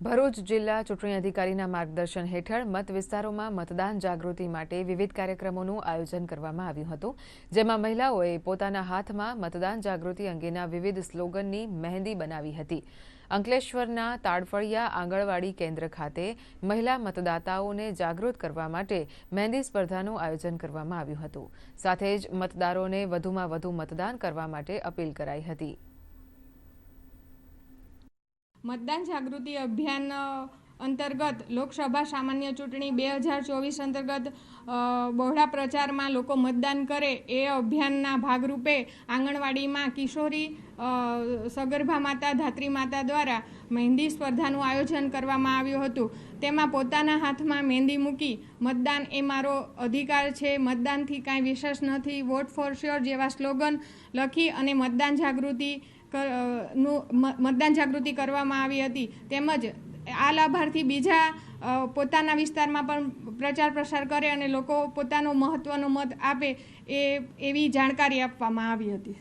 ભરૂચ જિલ્લા ચૂંટણી અધિકારીના માર્ગદર્શન હેઠળ મત વિસ્તારોમાં મતદાન જાગૃતિ માટે વિવિધ કાર્યક્રમોનું આયોજન કરવામાં આવ્યું હતું, જેમાં મહિલાઓએ પોતાના હાથમાં મતદાન જાગૃતિ અંગેના વિવિધ સ્લોગનની મહેંદી બનાવી હતી. અંકલેશ્વરના તાડફળિયા આંગણવાડી કેન્દ્ર ખાતે મહિલા મતદાતાઓને જાગૃત કરવા માટે મહેંદી સ્પર્ધાનું આયોજન કરવામાં આવ્યું હતું. સાથે જ મતદારોને વધુમાં વધુ મતદાન કરવા માટે અપીલ કરાઈ હતી. મતદાન જાગૃતિ અભિયાન અંતર્ગત લોકસભા સામાન્ય ચૂંટણી બે હજાર ચોવીસ અંતર્ગત બહોળા પ્રચારમાં લોકો મતદાન કરે એ અભિયાનના ભાગરૂપે આંગણવાડીમાં કિશોરી સગર્ભા માતા, ધાત્રી માતા દ્વારા મહેંદી સ્પર્ધાનું આયોજન કરવામાં આવ્યું હતું. તેમાં પોતાના હાથમાં મહેંદી મૂકી મતદાન એ મારો અધિકાર છે. મતદાનથી કાંઈ વિશેષ નથી. વોટ ફોર શ્યોર જેવા સ્લોગન લખી અને મતદાન જાગૃતિ નું મતદાન જાગૃતિ કરવામાં આવી હતી. તેમજ આ લાભાર્થી બીજા પોતાના વિસ્તારમાં પણ પ્રચાર પ્રસાર કરે અને લોકો પોતાનો મહત્ત્વનો મત આપે એ, એવી જાણકારી આપવામાં આવી હતી.